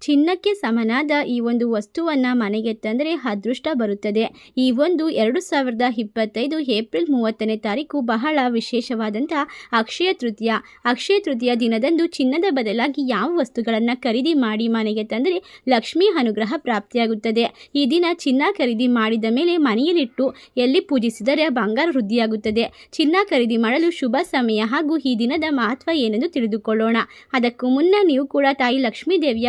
ಚಿನ್ನಕ್ಕೆ ಸಮನಾದ ಈ ಒಂದು ವಸ್ತುವನ್ನು ಮನೆಗೆ ತಂದರೆ ಅದೃಷ್ಟ ಬರುತ್ತದೆ. ಈ ಒಂದು ಎರಡು ಸಾವಿರದ ಇಪ್ಪತ್ತೈದು ಏಪ್ರಿಲ್ ಮೂವತ್ತನೇ ತಾರೀಕು ಬಹಳ ವಿಶೇಷವಾದಂಥ ಅಕ್ಷಯ ತೃತೀಯ. ಅಕ್ಷಯ ತೃತೀಯ ದಿನದಂದು ಚಿನ್ನದ ಬದಲಾಗಿ ಯಾವ ವಸ್ತುಗಳನ್ನು ಖರೀದಿ ಮಾಡಿ ಮನೆಗೆ ತಂದರೆ ಲಕ್ಷ್ಮೀ ಅನುಗ್ರಹ ಪ್ರಾಪ್ತಿಯಾಗುತ್ತದೆ. ಈ ದಿನ ಚಿನ್ನ ಖರೀದಿ ಮಾಡಿದ ಮೇಲೆ ಮನೆಯಲ್ಲಿಟ್ಟು ಎಲ್ಲಿ ಪೂಜಿಸಿದರೆ ಬಂಗಾರ ವೃದ್ಧಿಯಾಗುತ್ತದೆ. ಚಿನ್ನ ಖರೀದಿ ಮಾಡಲು ಶುಭ ಸಮಯ ಹಾಗೂ ಈ ದಿನದ ಮಹತ್ವ ಏನೆಂದು ತಿಳಿದುಕೊಳ್ಳೋಣ. ಅದಕ್ಕೂ ಮುನ್ನ ನೀವು ಕೂಡ ತಾಯಿ ಲಕ್ಷ್ಮೀ ದೇವಿಯ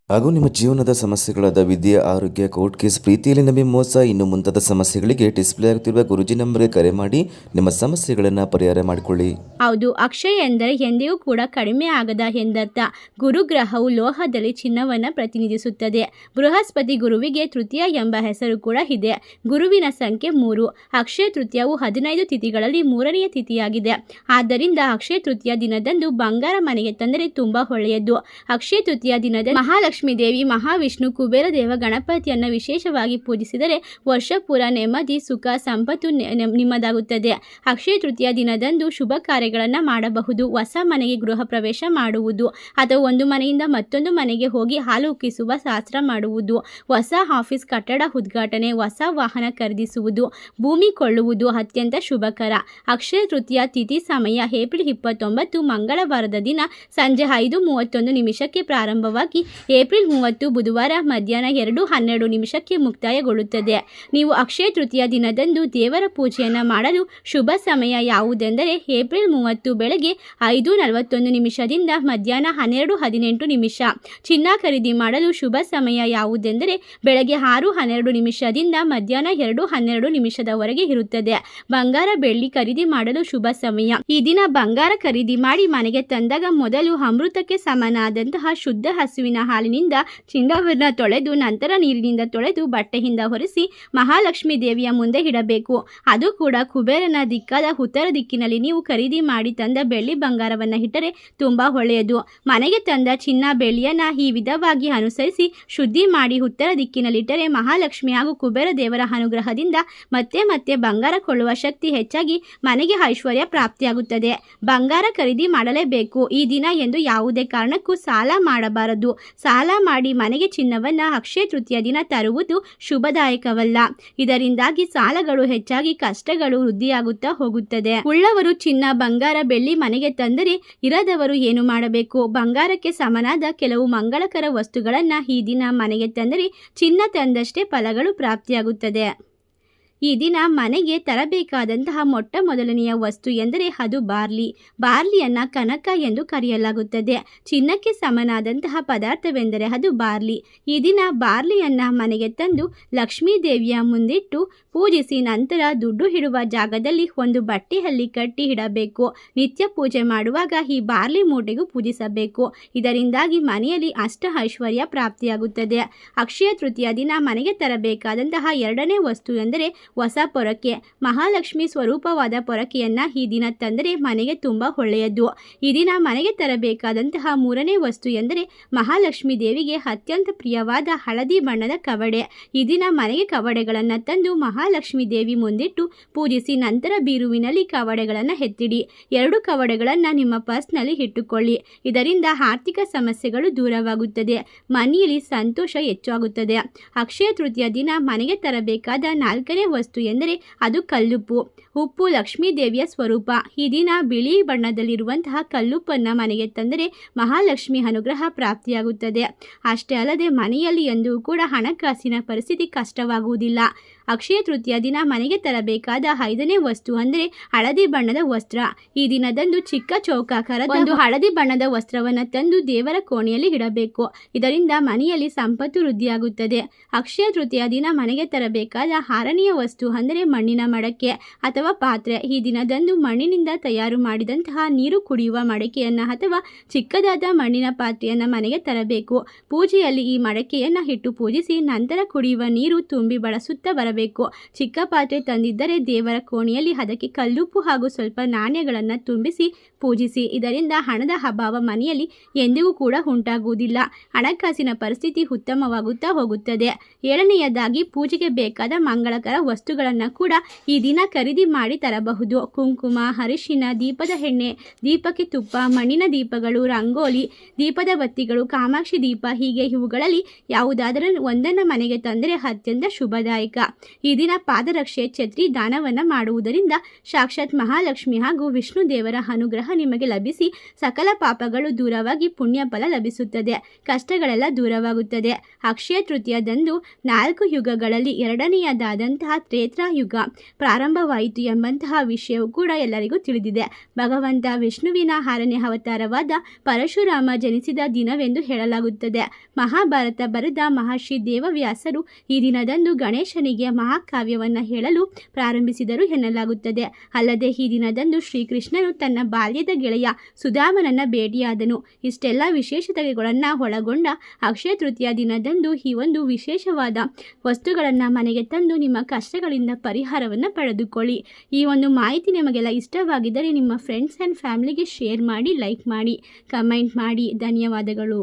ಹಾಗೂ ನಿಮ್ಮ ಜೀವನದ ಸಮಸ್ಯೆಗಳಾದ ವಿದ್ಯೆ, ಆರೋಗ್ಯ, ಕೋರ್ಟ್ ಕೇಸ್, ಪ್ರೀತಿಯಲ್ಲಿ ನಂಬಿ ಮೋಸ, ಇನ್ನು ಮುಂತಾದ ಸಮಸ್ಯೆಗಳಿಗೆ ಡಿಸ್ಪ್ಲೇ ಆಗುತ್ತಿರುವ ಗುರುಜಿ ನಂಬರ್ಗೆ ಕರೆ ಮಾಡಿ ನಿಮ್ಮ ಸಮಸ್ಯೆಗಳನ್ನು ಪರಿಹಾರ ಮಾಡಿಕೊಳ್ಳಿ. ಹೌದು, ಅಕ್ಷಯ ಎಂದರೆ ಎಂದಿಗೂ ಕೂಡ ಕಡಿಮೆ ಆಗದ ಎಂದರ್ಥ. ಗುರುಗ್ರಹವು ಲೋಹದಲ್ಲಿ ಚಿನ್ನವನ್ನು ಪ್ರತಿನಿಧಿಸುತ್ತದೆ. ಬೃಹಸ್ಪತಿ ಗುರುವಿಗೆ ತೃತೀಯ ಎಂಬ ಹೆಸರು ಕೂಡ ಇದೆ. ಗುರುವಿನ ಸಂಖ್ಯೆ ಮೂರು. ಅಕ್ಷಯ ತೃತೀಯವು ಹದಿನೈದು ತಿಥಿಗಳಲ್ಲಿ ಮೂರನೆಯ ತಿಥಿಯಾಗಿದೆ. ಆದ್ದರಿಂದ ಅಕ್ಷಯ ತೃತೀಯ ದಿನದಂದು ಬಂಗಾರ ಮನೆಗೆ ತಂದರೆ ತುಂಬಾ ಒಳ್ಳೆಯದು. ಅಕ್ಷಯ ತೃತೀಯ ದಿನದ ಮಹಾಲಕ್ಷ್ಮಿ ದೇವಿ, ಮಹಾವಿಷ್ಣು, ಕುಬೇರ ದೇವ, ಗಣಪತಿಯನ್ನು ವಿಶೇಷವಾಗಿ ಪೂಜಿಸಿದರೆ ವರ್ಷಪೂರ ನೆಮ್ಮದಿ, ಸುಖ, ಸಂಪತ್ತು ನಿಮ್ಮದಾಗುತ್ತದೆ. ಅಕ್ಷಯ ತೃತೀಯ ದಿನದಂದು ಶುಭ ಕಾರ್ಯಗಳನ್ನು ಮಾಡಬಹುದು. ಹೊಸ ಮನೆಗೆ ಗೃಹ ಪ್ರವೇಶ ಮಾಡುವುದು, ಅಥವಾ ಒಂದು ಮನೆಯಿಂದ ಮತ್ತೊಂದು ಮನೆಗೆ ಹೋಗಿ ಹಾಲು ಉಕ್ಕಿಸುವ ಶಾಸ್ತ್ರ ಮಾಡುವುದು, ಹೊಸ ಆಫೀಸ್ ಕಟ್ಟಡ ಉದ್ಘಾಟನೆ, ಹೊಸ ವಾಹನ ಖರೀದಿಸುವುದು, ಭೂಮಿ ಕೊಳ್ಳುವುದು ಅತ್ಯಂತ ಶುಭಕರ. ಅಕ್ಷಯ ತೃತೀಯ ತಿಥಿ ಸಮಯ ಏಪ್ರಿಲ್ ಇಪ್ಪತ್ತೊಂಬತ್ತು, ಮಂಗಳವಾರದ ದಿನ ಸಂಜೆ ಐದು ಮೂವತ್ತೊಂದು ನಿಮಿಷಕ್ಕೆ ಪ್ರಾರಂಭವಾಗಿ ಏಪ್ರಿಲ್ ಮೂವತ್ತು ಬುಧವಾರ ಮಧ್ಯಾಹ್ನ ಎರಡು ಹನ್ನೆರಡು ನಿಮಿಷಕ್ಕೆ ಮುಕ್ತಾಯಗೊಳ್ಳುತ್ತದೆ. ನೀವು ಅಕ್ಷಯ ತೃತೀಯ ದಿನದಂದು ದೇವರ ಪೂಜೆಯನ್ನು ಮಾಡಲು ಶುಭ ಸಮಯ ಯಾವುದೆಂದರೆ ಏಪ್ರಿಲ್ ಮೂವತ್ತು ಬೆಳಗ್ಗೆ ಐದು ನಲವತ್ತೊಂದು ನಿಮಿಷದಿಂದ ಮಧ್ಯಾಹ್ನ ಹನ್ನೆರಡು ಹದಿನೆಂಟು ನಿಮಿಷ. ಚಿನ್ನ ಖರೀದಿ ಮಾಡಲು ಶುಭ ಸಮಯ ಯಾವುದೆಂದರೆ ಬೆಳಗ್ಗೆ ಆರು ಹನ್ನೆರಡು ನಿಮಿಷದಿಂದ ಮಧ್ಯಾಹ್ನ ಎರಡು ಹನ್ನೆರಡು ನಿಮಿಷದವರೆಗೆ ಇರುತ್ತದೆ. ಬಂಗಾರ ಬೆಳ್ಳಿ ಖರೀದಿ ಮಾಡಲು ಶುಭ ಸಮಯ. ಈ ದಿನ ಬಂಗಾರ ಖರೀದಿ ಮಾಡಿ ಮನೆಗೆ ತಂದಾಗ ಮೊದಲು ಅಮೃತಕ್ಕೆ ಸಮನಾದಂತಹ ಶುದ್ಧ ಹಸುವಿನ ಹಾಲಿನಿಂದ ಚಿನ್ನವನ್ನ ತೊಳೆದು ನಂತರ ನೀರಿನಿಂದ ತೊಳೆದು ಬಟ್ಟೆಯಿಂದ ಹೊರಿಸಿ ಮಹಾಲಕ್ಷ್ಮಿ ದೇವಿಯ ಮುಂದೆ ಇಡಬೇಕು. ಅದು ಕೂಡ ಕುಬೇರನ ದಿಕ್ಕಾದ ಉತ್ತರ ದಿಕ್ಕಿನಲ್ಲಿ ನೀವು ಖರೀದಿ ಮಾಡಿ ತಂದ ಬೆಳ್ಳಿ ಬಂಗಾರವನ್ನು ಇಟ್ಟರೆ ತುಂಬಾ ಒಳ್ಳೆಯದು. ಮನೆಗೆ ತಂದ ಚಿನ್ನ ಬೆಳ್ಳಿಯನ್ನು ಈ ವಿಧವಾಗಿ ಅನುಸರಿಸಿ ಶುದ್ಧಿ ಮಾಡಿ ಉತ್ತರ ದಿಕ್ಕಿನಲ್ಲಿಟ್ಟರೆ ಮಹಾಲಕ್ಷ್ಮಿ ಹಾಗೂ ಕುಬೇರ ದೇವರ ಅನುಗ್ರಹದಿಂದ ಮತ್ತೆ ಮತ್ತೆ ಬಂಗಾರ ಕೊಳ್ಳುವ ಶಕ್ತಿ ಹೆಚ್ಚಾಗಿ ಮನೆಗೆ ಐಶ್ವರ್ಯ ಪ್ರಾಪ್ತಿಯಾಗುತ್ತದೆ. ಬಂಗಾರ ಖರೀದಿ ಮಾಡಲೇಬೇಕು. ಈ ದಿನ ಎಂದು ಯಾವುದೇ ಕಾರಣಕ್ಕೂ ಸಾಲ ಮಾಡಬಾರದು. ಸಾಲ ಮಾಡಿ ಮನೆಗೆ ಚಿನ್ನವನ್ನ ಅಕ್ಷಯ ತೃತೀಯ ದಿನ ತರುವುದು ಶುಭದಾಯಕವಲ್ಲ. ಇದರಿಂದಾಗಿ ಸಾಲಗಳು ಹೆಚ್ಚಾಗಿ ಕಷ್ಟಗಳು ವೃದ್ಧಿಯಾಗುತ್ತಾ ಹೋಗುತ್ತದೆ. ಉಳ್ಳವರು ಚಿನ್ನ, ಬಂಗಾರ, ಬೆಳ್ಳಿ ಮನೆಗೆ ತಂದರೆ ಇರದವರು ಏನು ಮಾಡಬೇಕು? ಬಂಗಾರಕ್ಕೆ ಸಮನಾದ ಕೆಲವು ಮಂಗಳಕರ ವಸ್ತುಗಳನ್ನ ಈ ದಿನ ಮನೆಗೆ ತಂದರೆ ಚಿನ್ನ ತಂದಷ್ಟೇ ಫಲಗಳು ಪ್ರಾಪ್ತಿಯಾಗುತ್ತದೆ. ಈ ದಿನ ಮನೆಗೆ ತರಬೇಕಾದಂತಹ ಮೊಟ್ಟ ಮೊದಲನೆಯ ವಸ್ತು ಎಂದರೆ ಅದು ಬಾರ್ಲಿ. ಬಾರ್ಲಿಯನ್ನು ಕನಕ ಎಂದು ಕರೆಯಲಾಗುತ್ತದೆ. ಚಿನ್ನಕ್ಕೆ ಸಮನಾದಂತಹ ಪದಾರ್ಥವೆಂದರೆ ಅದು ಬಾರ್ಲಿ. ಈ ದಿನ ಬಾರ್ಲಿಯನ್ನು ಮನೆಗೆ ತಂದು ಲಕ್ಷ್ಮೀ ದೇವಿಯ ಮುಂದಿಟ್ಟು ಪೂಜಿಸಿ ನಂತರ ದುಡ್ಡು ಇಡುವ ಜಾಗದಲ್ಲಿ ಒಂದು ಬಟ್ಟೆಯಲ್ಲಿ ಕಟ್ಟಿ ಇಡಬೇಕು. ನಿತ್ಯ ಪೂಜೆ ಮಾಡುವಾಗ ಈ ಬಾರ್ಲಿ ಮೂಟೆಗೂ ಪೂಜಿಸಬೇಕು. ಇದರಿಂದಾಗಿ ಮನೆಯಲ್ಲಿ ಅಷ್ಟ ಐಶ್ವರ್ಯ ಪ್ರಾಪ್ತಿಯಾಗುತ್ತದೆ. ಅಕ್ಷಯ ತೃತೀಯ ದಿನ ಮನೆಗೆ ತರಬೇಕಾದಂತಹ ಎರಡನೇ ವಸ್ತು ಎಂದರೆ ಹೊಸ ಪೊರಕೆ, ಮಹಾಲಕ್ಷ್ಮಿ ಸ್ವರೂಪವಾದ ಪೊರಕೆಯನ್ನು ಈ ದಿನ ತಂದರೆ ಮನೆಗೆ ತುಂಬ ಒಳ್ಳೆಯದು ಈ ದಿನ ಮನೆಗೆ ತರಬೇಕಾದಂತಹ ಮೂರನೇ ವಸ್ತು ಎಂದರೆ ಮಹಾಲಕ್ಷ್ಮಿ ದೇವಿಗೆ ಅತ್ಯಂತ ಪ್ರಿಯವಾದ ಹಳದಿ ಬಣ್ಣದ ಕವಡೆ. ಈ ದಿನ ಮನೆಗೆ ಕವಡೆಗಳನ್ನು ತಂದು ಮಹಾಲಕ್ಷ್ಮಿ ದೇವಿ ಮುಂದಿಟ್ಟು ಪೂಜಿಸಿ ನಂತರ ಬೀರುವಿನಲ್ಲಿ ಕವಡೆಗಳನ್ನು ಎತ್ತಿಡಿ. ಎರಡು ಕವಡೆಗಳನ್ನು ನಿಮ್ಮ ಪರ್ಸ್ನಲ್ಲಿ ಇಟ್ಟುಕೊಳ್ಳಿ. ಇದರಿಂದ ಆರ್ಥಿಕ ಸಮಸ್ಯೆಗಳು ದೂರವಾಗುತ್ತದೆ. ಮನೆಯಲ್ಲಿ ಸಂತೋಷ ಹೆಚ್ಚಾಗುತ್ತದೆ. ಅಕ್ಷಯ ತೃತೀಯ ದಿನ ಮನೆಗೆ ತರಬೇಕಾದ ನಾಲ್ಕನೇ ವಸ್ತು ಎಂದರೆ ಅದು ಕಲ್ಲುಪ್ಪು. ಉಪ್ಪು ಲಕ್ಷ್ಮೀ ದೇವಿಯ ಸ್ವರೂಪ. ಈ ದಿನ ಬಿಳಿ ಬಣ್ಣದಲ್ಲಿರುವಂತಹ ಕಲ್ಲುಪ್ಪನ್ನು ಮನೆಗೆ ತಂದರೆ ಮಹಾಲಕ್ಷ್ಮಿ ಅನುಗ್ರಹ ಪ್ರಾಪ್ತಿಯಾಗುತ್ತದೆ. ಅಷ್ಟೇ ಅಲ್ಲದೆ ಮನೆಯಲ್ಲಿ ಎಂದೂ ಕೂಡ ಹಣಕಾಸಿನ ಪರಿಸ್ಥಿತಿ ಕಷ್ಟವಾಗುವುದಿಲ್ಲ. ಅಕ್ಷಯ ತೃತೀಯ ದಿನ ಮನೆಗೆ ತರಬೇಕಾದ ಐದನೇ ವಸ್ತು ಅಂದರೆ ಹಳದಿ ಬಣ್ಣದ ವಸ್ತ್ರ. ಈ ದಿನದಂದು ಚಿಕ್ಕ ಚೌಕಾಕಾರ ಒಂದು ಹಳದಿ ಬಣ್ಣದ ವಸ್ತ್ರವನ್ನು ತಂದು ದೇವರ ಕೋಣೆಯಲ್ಲಿ ಇಡಬೇಕು. ಇದರಿಂದ ಮನೆಯಲ್ಲಿ ಸಂಪತ್ತು ವೃದ್ಧಿಯಾಗುತ್ತದೆ. ಅಕ್ಷಯ ತೃತೀಯ ದಿನ ಮನೆಗೆ ತರಬೇಕಾದ ಆರನೆಯ ವಸ್ತು ಅಂದರೆ ಮಣ್ಣಿನ ಮಡಕೆ. ಅಥವಾ ಪಾತ್ರೆ. ಈ ದಿನದಂದು ಮಣ್ಣಿನಿಂದ ತಯಾರು ಮಾಡಿದಂತಹ ನೀರು ಕುಡಿಯುವ ಮಡಕೆಯನ್ನು ಅಥವಾ ಚಿಕ್ಕದಾದ ಮಣ್ಣಿನ ಪಾತ್ರೆಯನ್ನು ಮನೆಗೆ ತರಬೇಕು. ಪೂಜೆಯಲ್ಲಿ ಈ ಮಡಕೆಯನ್ನು ಇಟ್ಟು ಪೂಜಿಸಿ ನಂತರ ಕುಡಿಯುವ ನೀರು ತುಂಬಿ ಬಳಸುತ್ತಾ ಬರಬೇಕು. ಚಿಕ್ಕ ಪಾತ್ರೆ ತಂದಿದ್ದರೆ ದೇವರ ಕೋಣೆಯಲ್ಲಿ ಅದಕ್ಕೆ ಕಲ್ಲುಪ್ಪು ಹಾಗೂ ಸ್ವಲ್ಪ ನಾಣ್ಯಗಳನ್ನು ತುಂಬಿಸಿ ಪೂಜಿಸಿ. ಇದರಿಂದ ಹಣದ ಅಭಾವ ಮನೆಯಲ್ಲಿ ಎಂದಿಗೂ ಕೂಡ ಉಂಟಾಗುವುದಿಲ್ಲ. ಹಣಕಾಸಿನ ಪರಿಸ್ಥಿತಿ ಉತ್ತಮವಾಗುತ್ತಾ ಹೋಗುತ್ತದೆ. ಏಳನೆಯದಾಗಿ ಪೂಜೆಗೆ ಬೇಕಾದ ಮಂಗಳಕರ ವಸ್ತುಗಳನ್ನು ಕೂಡ ಈ ದಿನ ಖರೀದಿ ಮಾಡಿ ತರಬಹುದು. ಕುಂಕುಮ, ಅರಿಶಿನ, ದೀಪದ ಎಣ್ಣೆ, ದೀಪಕ್ಕೆ ತುಪ್ಪ, ಮಣ್ಣಿನ ದೀಪಗಳು, ರಂಗೋಲಿ, ದೀಪದ ಬತ್ತಿಗಳು, ಕಾಮಾಕ್ಷಿ ದೀಪ, ಹೀಗೆ ಇವುಗಳಲ್ಲಿ ಯಾವುದಾದರೂ ಒಂದನ್ನು ಮನೆಗೆ ತಂದರೆ ಅತ್ಯಂತ ಶುಭದಾಯಕ. ಈ ದಿನ ಪಾದರಕ್ಷೆ, ಛತ್ರಿ ದಾನವನ್ನು ಮಾಡುವುದರಿಂದ ಸಾಕ್ಷಾತ್ ಮಹಾಲಕ್ಷ್ಮಿ ಹಾಗೂ ವಿಷ್ಣು ದೇವರ ಅನುಗ್ರಹ ನಿಮಗೆ ಲಭಿಸಿ ಸಕಲ ಪಾಪಗಳು ದೂರವಾಗಿ ಪುಣ್ಯ ಫಲ ಲಭಿಸುತ್ತದೆ. ಕಷ್ಟಗಳೆಲ್ಲ ದೂರವಾಗುತ್ತದೆ. ಅಕ್ಷಯ ತೃತೀಯದಂದು ನಾಲ್ಕು ಯುಗಗಳಲ್ಲಿ ಎರಡನೆಯದಾದಂತಹ ತ್ರೇತ್ರ ಯುಗ ಪ್ರಾರಂಭವಾಯಿತು. ಎಂಬಂತಹ ವಿಷಯವು ಕೂಡ ಎಲ್ಲರಿಗೂ ತಿಳಿದಿದೆ. ಭಗವಂತ ವಿಷ್ಣುವಿನ ಆರನೇ ಅವತಾರವಾದ ಪರಶುರಾಮ ಜನಿಸಿದ ದಿನವೆಂದು ಹೇಳಲಾಗುತ್ತದೆ. ಮಹಾಭಾರತ ಬರೆದ ಮಹರ್ಷಿ ದೇವವ್ಯಾಸರು ಈ ದಿನದಂದು ಗಣೇಶನಿಗೆ ಮಹಾಕಾವ್ಯವನ್ನು ಹೇಳಲು ಪ್ರಾರಂಭಿಸಿದರು ಎನ್ನಲಾಗುತ್ತದೆ. ಅಲ್ಲದೆ ಈ ದಿನದಂದು ಶ್ರೀಕೃಷ್ಣನು ತನ್ನ ಬಾಲ್ಯದ ಗೆಳೆಯ ಸುಧಾಮನನ್ನು ಭೇಟಿಯಾದನು. ಇಷ್ಟೆಲ್ಲ ವಿಶೇಷತೆಗಳನ್ನು ಒಳಗೊಂಡ ಅಕ್ಷಯ ತೃತೀಯ ದಿನದಂದು ಈ ಒಂದು ವಿಶೇಷವಾದ ವಸ್ತುಗಳನ್ನು ಮನೆಗೆ ತಂದು ನಿಮ್ಮ ಕಷ್ಟಗಳಿಂದ ಪರಿಹಾರವನ್ನು ಪಡೆದುಕೊಳ್ಳಿ. ಈ ಒಂದು ಮಾಹಿತಿ ನಿಮಗೆಲ್ಲ ಇಷ್ಟವಾಗಿದ್ದರೆ ನಿಮ್ಮ ಫ್ರೆಂಡ್ಸ್ ಆ್ಯಂಡ್ ಫ್ಯಾಮಿಲಿಗೆ ಶೇರ್ ಮಾಡಿ ಲೈಕ್ ಮಾಡಿ ಕಮೆಂಟ್ ಮಾಡಿ. ಧನ್ಯವಾದಗಳು.